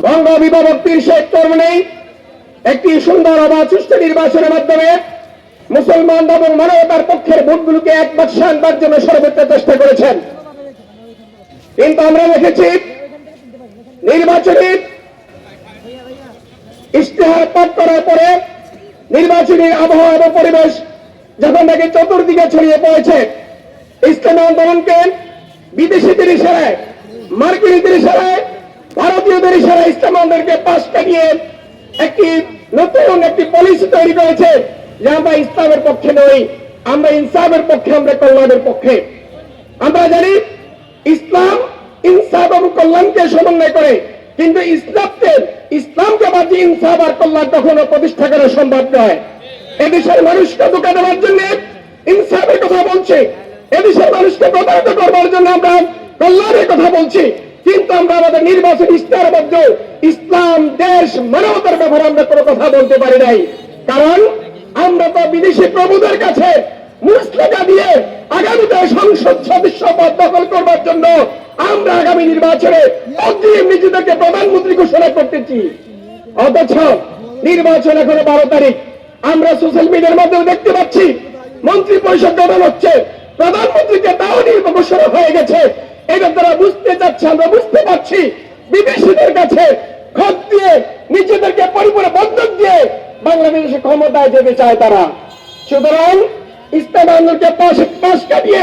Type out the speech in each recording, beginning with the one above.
বঙ্গ বিভক্তির শেখ তরুণী একটি সুন্দর অবাধ সুষ্ঠু নির্বাচনের মাধ্যমে মুসলমান এবং মানবতার পক্ষের ভোটগুলোকে এক বাক্সে জন্য সর্বোচ্চ চেষ্টা করেছেন। কিন্তু আমরা দেখেছি, নির্বাচনী ইশতেহার পাঠ করার পরে নির্বাচনী আবহাওয়া এবং পরিবেশ যখন নাকি চতুর্দিকে ছড়িয়ে পড়েছে, ইসলামী আন্দোলনকে বিদেশিদের ইশারায় মার্কিনীদের ইশারায় ভারতীয়দের ইশারায় ইসলাম আন্দোলনকে পাশ কাটিয়ে একটি নতুন একটি পলিসি তৈরি করেছে যে আমরা ইসলামের পক্ষে নই, আমরা ইনসাফের পক্ষে, আমরা কল্যাণের পক্ষে। আমরা জানি ইসলাম ইনসাফ এবং কল্যাণকে সমন্বয় করে, কিন্তু ইসলামকে ইসলামকে বাদ ইনসাফ আর কল্যাণ কখনো প্রতিষ্ঠা করা সম্ভব নয়। এদেশের মানুষকে ধোকা দেওয়ার জন্য ইনসাফের কথা বলছে। এদেশের মানুষকে প্রতারিত করবার জন্য আমরা কল্যাণের কথা বলছি। কিন্তু আমরা আমাদের নির্বাচন ইস্তার মধ্যে ইসলাম, দেশ, মানবতার ব্যাপারে আমরা কোনো কথা বলতে পারি নাই। কারণ আমরা তো বিদেশি প্রভুদের কাছে মুসলেখা দিয়ে আগামীতে সংসদ সদস্য পদ দখল করবার জন্য আমরা আগামী নির্বাচনে অগ্রিম নিজেদেরকে প্রধানমন্ত্রী ঘোষণা করতেছি। অথচ নির্বাচন এখনও বারো তারিখ। আমরা সোশ্যাল মিডিয়ার মাধ্যমে দেখতে পাচ্ছি মন্ত্রী পরিষদ গঠন হচ্ছে। প্রধানমন্ত্রীকে তাও নির্বাচন ঘোষণা হয়ে গেছে। এটা তারা বুঝতে চাচ্ছে, আমরা বুঝতে পারছি। বিদেশিদের কাছে খত দিয়ে নিজেদেরকে পরিপূর্ণ বন্ধক দিয়ে বাংলাদেশে ক্ষমতায় যেতে চায় তারা। সুতরাং ইসলাম আন্দোলনকে পাশে, পাশ কাটিয়ে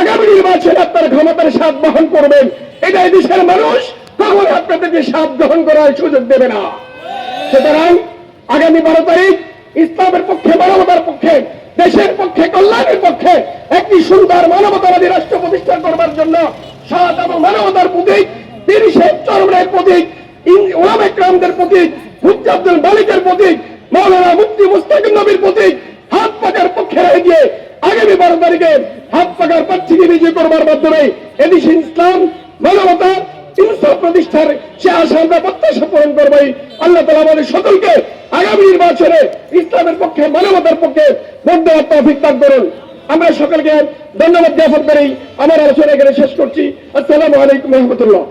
আগামী নির্বাচনে আপনারা ক্ষমতার স্বাদ বহন করবেন। এটা দেশের মানুষ কখন আপনাদেরকে স্বাদ গ্রহণ করার সুযোগ দেবে না। সুতরাং আগামী বারো তারিখ ইসলামের পক্ষে, মানবতার পক্ষে, দেশের পক্ষে, কল্যাণের পক্ষে একটি সুন্দর মানবতাবাদী রাষ্ট্র প্রতিষ্ঠা করবার জন্য সৎ এবং মানবতার প্রতীক তিরিশের চরমের প্রতীক ওলামেকরামদের প্রতীক হুজ্জাবদুল মালিকের প্রতীক মৌলানা মুফতি মুস্তাকিম নবীর প্রতীক, হাত পাকার পক্ষে গিয়ে আগামী বারো তারিখে হাত পাকার প্রার্থীকে বিজয় করবার মাধ্যমে এদেশে ইসলাম, মানবতা ইনসাফ প্রতিষ্ঠার সে আশা আমরা প্রত্যাশা পূরণ করবোই আল্লাহ তালা আমাদের সকলকে আগামী নির্বাচনে ইসলামের পক্ষে, মানবতার পক্ষে ভোট দেওয়ার তৌফিক করুন। আমরা সকলকে ধন্যবাদ জ্ঞাপন করেই আমার আলোচনা এখানে শেষ করছি। আসসালামু আলাইকুম রহমতুল্লাহ।